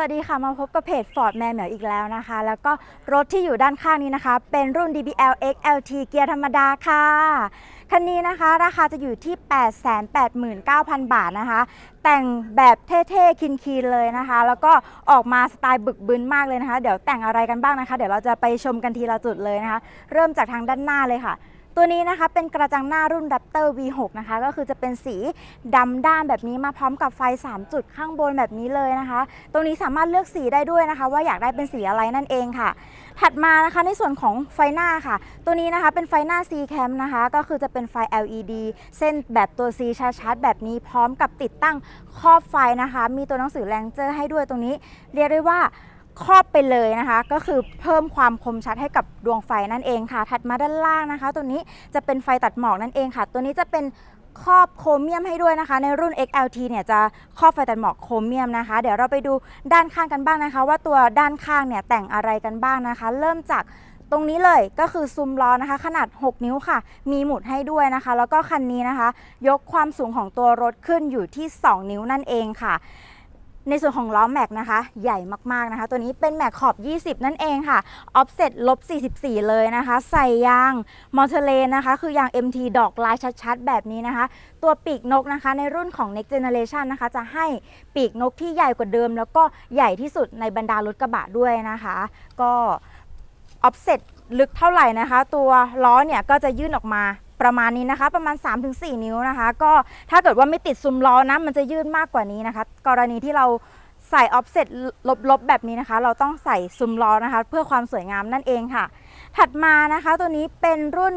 วัสดีค่ะ มาพบกับเพจ Ford แม m เหมียวอีกแล้วนะคะ แล้วก็รถที่อยู่ด้านข้างนี้นะคะ เป็นรุ่น DBL XLT เกียร์ธรรมดาค่ะ คันนี้นะคะ ราคาจะอยู่ที่ 889,000 บาทนะคะ แต่งแบบเท่ๆ คินๆ เลยนะคะ แล้วก็ออกมาสไตล์บึกบึนมากเลยนะคะ เดี๋ยวแต่งอะไรกันบ้างนะคะ เดี๋ยวเราจะไปชมกันทีละจุดเลยนะคะ เริ่มจากทางด้านหน้าเลยค่ะ ตัวนี้นะคะเป็นกระจังหน้ารุ่น Raptor V6 นะคะ ก็คือจะเป็นสีดำด้านแบบนี้มาพร้อมกับไฟ 3 จุดข้างบนแบบนี้เลยนะคะ ตรงนี้สามารถเลือกสีได้ด้วยนะคะ ว่าอยากได้เป็นสีอะไรนั่นเองค่ะ ถัดมานะคะในส่วนของไฟหน้าค่ะ ตัวนี้นะคะเป็นไฟหน้า C cam นะคะ ก็คือจะเป็นไฟ LED เส้นแบบตัว C ชัดๆแบบนี้พร้อมกับติดตั้งครอบไฟนะคะ มีตัวหนังสือแรงเจอร์ให้ด้วยตรงนี้ เรียกได้ว่า ครอบไปเลยนะคะ ก็คือเพิ่มความคมชัดให้กับดวงไฟนั่นเองค่ะ ถัดมาด้านล่างนะคะ ตัวนี้จะเป็นไฟตัดหมอกนั่นเองค่ะ ตัวนี้จะเป็นครอบโครเมียมให้ด้วยนะคะ ในรุ่น XLT เนี่ยจะครอบไฟตัดหมอกโครเมียมนะคะ เดี๋ยวเราไปดูด้านข้างกันบ้างนะคะ ว่าตัวด้านข้างเนี่ยแต่งอะไรกันบ้างนะคะ เริ่มจากตรงนี้เลยก็คือซุ้มล้อนะคะ ขนาด 6 นิ้วค่ะ มีหมุดให้ด้วยนะคะ แล้วก็คันนี้นะคะ ยกความสูงของตัวรถขึ้นอยู่ที่ 2 นิ้วนั่นเองค่ะ ในส่วนของล้อแม็กนะคะ ใหญ่มากๆนะคะ ตัวนี้เป็นแม็กขอบ 20 นั่นเองค่ะออฟเซ็ตลบ 44 เลยนะคะ ใส่ยางมอเตอร์เลนนะคะ คือยาง MT ดอกลายชัดๆ แบบนี้นะคะ ตัวปีกนกนะคะ ในรุ่นของ Next Generation นะคะ จะให้ปีกนกที่ใหญ่กว่าเดิม แล้วก็ใหญ่ที่สุดในบรรดารถกระบะด้วยนะคะ ก็ออฟเซ็ตลึกเท่าไหร่นะคะ ตัวล้อเนี่ยก็จะยื่นออกมา ประมาณนี้นะคะ ประมาณ 3-4 นิ้วนะคะ ก็ถ้าเกิดว่าไม่ติดซุ้มล้อนะมันจะยื่นมากกว่านี้นะคะ กรณีที่เราใส่ออฟเซ็ตลบๆแบบนี้นะคะ เราต้องใส่ซุ้มล้อนะคะ เพื่อความสวยงามนั่นเองค่ะ ถัดมานะคะตัวนี้เป็นรุ่น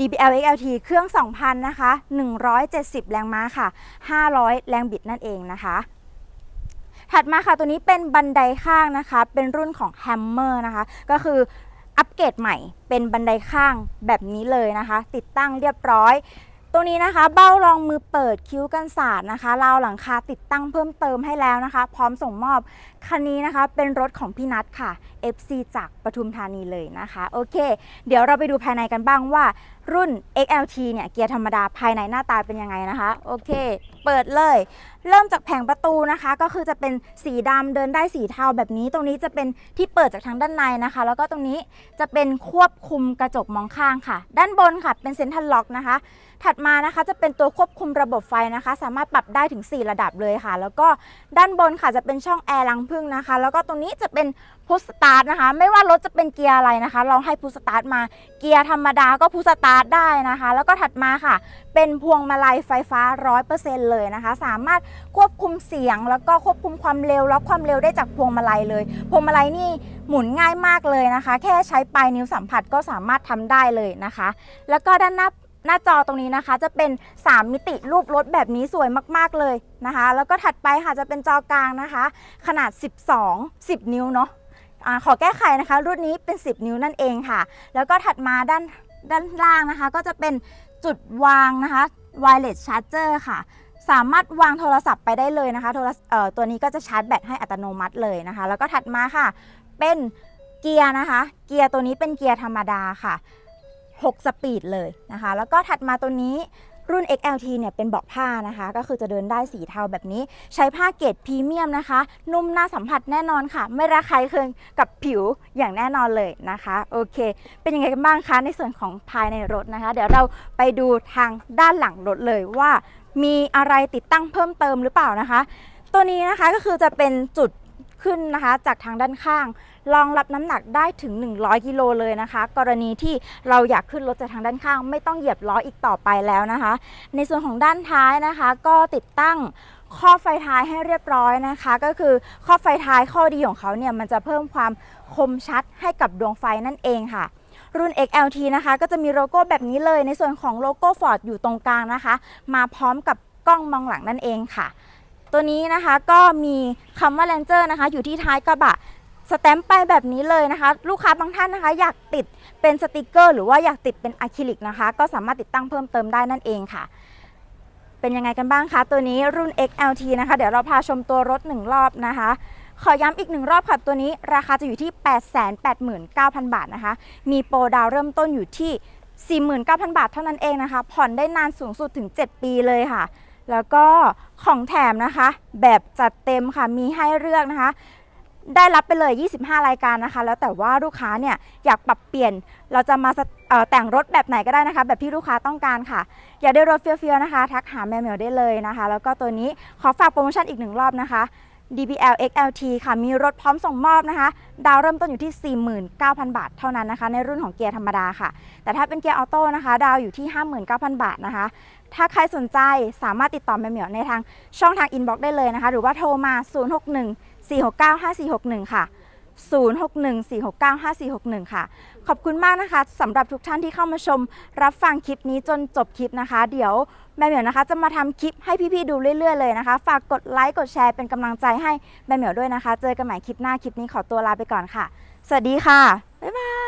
DBL XLT เครื่อง 2,000 นะคะ 170 แรงม้าค่ะ 500 แรงบิดนั่นเองนะคะ ถัดมาค่ะตัวนี้เป็นบันไดข้างนะคะ เป็นรุ่นของ Hammer นะคะ ก็คือ อัปเกรดใหม่เป็นบันไดข้างแบบนี้เลยนะคะ ติดตั้งเรียบร้อย ตัวนี้นะคะเบ้ารองมือเปิดคิ้วกันศาสตร์นะคะราวหลังคาติดตั้งเพิ่มเติมให้แล้วนะคะ พร้อมส่งมอบคันนี้นะคะเป็นรถของพี่นัทค่ะ FC จากปทุมธานีเลยนะคะโอเค เดี๋ยวเราไปดูภายในกันบ้างว่า รุ่น XLT เนี่ยเกียร์ธรรมดาภายในหน้าตาเป็นยังไงนะคะโอเค เปิดเลย เริ่มจากแผงประตูนะคะ ก็คือจะเป็นสีดำเดินได้สีเทาแบบนี้ ตรงนี้จะเป็นที่เปิดจากทางด้านในนะคะ แล้วก็ตรงนี้จะเป็นควบคุมกระจกมองข้างค่ะ ด้านบนค่ะเป็นเซ็นทรัลล็อกนะคะ ถัดมานะคะจะเป็นตัวควบคุมระบบไฟนะคะ สามารถปรับได้ถึง 4 ระดับเลยค่ะ แล้วก็ด้านบนค่ะจะเป็นช่องแอร์รังพึ่งนะคะ แล้วก็ตรงนี้จะเป็นพุชสตาร์ทนะคะ ไม่ว่ารถจะเป็นเกียร์อะไรนะคะเราให้พุชสตาร์ทมาเกียร์ธรรมดาก็พุชสตาร์ทได้นะคะ แล้วก็ถัดมาค่ะ เป็นพวงมาลัยไฟฟ้า 100%เลยนะคะ สามารถควบคุมเสียง แล้วก็ควบคุมความเร็วล็อกความเร็วได้จากพวงมาลัยเลย พวงมาลัยนี่หมุนง่ายมากเลยนะคะ แค่ใช้ปลายนิ้วสัมผัสก็สามารถทำได้เลยนะคะ แล้วก็ด้านหน้า หน้าจอตรงนี้นะคะ จะเป็น 3 มิติรูปรถแบบนี้สวยมากๆเลยนะคะ แล้วก็ถัดไปค่ะจะเป็นจอกลางนะคะ ขนาด 12 10 นิ้วเนาะอาขอแก้ไขนะคะ รุ่นนี้เป็น 10 นิ้วนั่นเองค่ะ แล้วก็ถัดมาด้านด้านล่างนะคะ ก็จะเป็นจุดวางนะคะ wireless charger ค่ะ สามารถวางโทรศัพท์ไปได้เลยนะคะโทรเอ่อตัวนี้ก็จะชาร์จแบตให้อัตโนมัติเลยนะคะ แล้วก็ถัดมาค่ะเป็นเกียร์นะคะ เกียร์ตัวนี้เป็นเกียร์ธรรมดาค่ะ 6 สปีดเลยนะคะ แล้วก็ถัดมาตัวนี้รุ่น XLT เนี่ยเป็นเบาะผ้านะคะ ก็คือจะเดินได้สีเทาแบบนี้ ใช้ผ้าเกรดพรีเมียมนะคะ นุ่มน่าสัมผัสแน่นอนค่ะ ไม่ระคายเคืองกับผิวอย่างแน่นอนเลยนะคะ โอเค เป็นยังไงกันบ้างคะในส่วนของภายในรถนะคะ เดี๋ยวเราไปดูทางด้านหลังรถเลยว่า มีอะไรติดตั้งเพิ่มเติมหรือเปล่านะคะ ตัวนี้นะคะก็คือจะเป็นจุด ขึ้นนะคะจากทางด้านข้าง รองรับน้ำหนักได้ถึง 100 กิโลเลยนะคะ กรณีที่เราอยากขึ้นรถจากทางด้านข้าง ไม่ต้องเหยียบล้ออีกต่อไปแล้วนะคะ ในส่วนของด้านท้ายนะคะ ก็ติดตั้งข้อไฟท้ายให้เรียบร้อยนะคะ ก็คือข้อไฟท้ายข้อดีของเขาเนี่ยมันจะเพิ่มความคมชัดให้กับดวงไฟนั่นเองค่ะ รุ่น XLT นะคะ ก็จะมีโลโก้แบบนี้เลยในส่วนของโลโก้ Ford อยู่ตรงกลางนะคะ มาพร้อมกับกล้องมองหลังนั่นเองค่ะ ตัวนี้นะคะก็มีคำว่า Ranger นะคะ อยู่ที่ท้ายกระบะสแตมป์ไปแบบนี้เลยนะคะ ลูกค้าบางท่านนะคะ อยากติดเป็นสติกเกอร์ หรือว่าอยากติดเป็นอะคริลิกนะคะ ก็สามารถติดตั้งเพิ่มเติมได้นั่นเองค่ะ เป็นยังไงกันบ้างคะตัวนี้รุ่น XLT นะคะ เดี๋ยวเราพาชมตัวรถหนึ่งรอบนะคะ ขอย้ำอีกหนึ่งรอบค่ะตัวนี้ราคาจะอยู่ที่ 889,000 บาทนะคะ มีโปรดาวเริ่มต้นอยู่ที่ 49,000 บาทเท่านั้นเองนะคะ ผ่อนได้นานสูงสุดถึง 7 ปีเลยค่ะ แล้วก็ของแถมนะคะ แบบจัดเต็มค่ะมีให้เลือกนะคะ ได้รับไปเลย 25 รายการนะคะ แล้วแต่ว่าลูกค้าเนี่ยอยากปรับเปลี่ยนเราจะมาแต่งรถแบบไหนก็ได้นะคะ แบบที่ลูกค้าต้องการค่ะ อยากได้รถเฟี้ยวๆนะคะ ทักหาแมวเหมียวได้เลยนะคะ แล้วก็ตัวนี้ขอฝากโปรโมชั่นอีกหนึ่งรอบนะคะ DBL XLT ค่ะ มีรถพร้อมส่งมอบนะคะ ดาวเริ่มต้นอยู่ที่ 49,000 บาทเท่านั้นนะคะ ในรุ่นของเกียร์ธรรมดาค่ะ แต่ถ้าเป็นเกียร์ออโต้นะคะ ดาวอยู่ที่ 59,000 บาทนะคะ ถ้าใครสนใจสามารถติดต่อแมวเหมียวในทางช่องทางอินบ็อกซ์ได้เลยนะคะ หรือว่าโทรมา 061 469 5461 ค่ะ 0614695461 ค่ะ ขอบคุณมากนะคะสำหรับทุกท่านที่เข้ามาชม รับฟังคลิปนี้จนจบคลิปนะคะ เดี๋ยวแม่เหมียวนะคะ จะมาทำคลิปให้พี่ๆดูเรื่อยๆเลยนะคะ ฝากกดไลค์กดแชร์เป็นกำลังใจให้แม่เหมียวด้วยนะคะ เจอกันใหม่คลิปหน้าคลิปนี้ขอตัวลาไปก่อนค่ะ สวัสดีค่ะบ๊ายบาย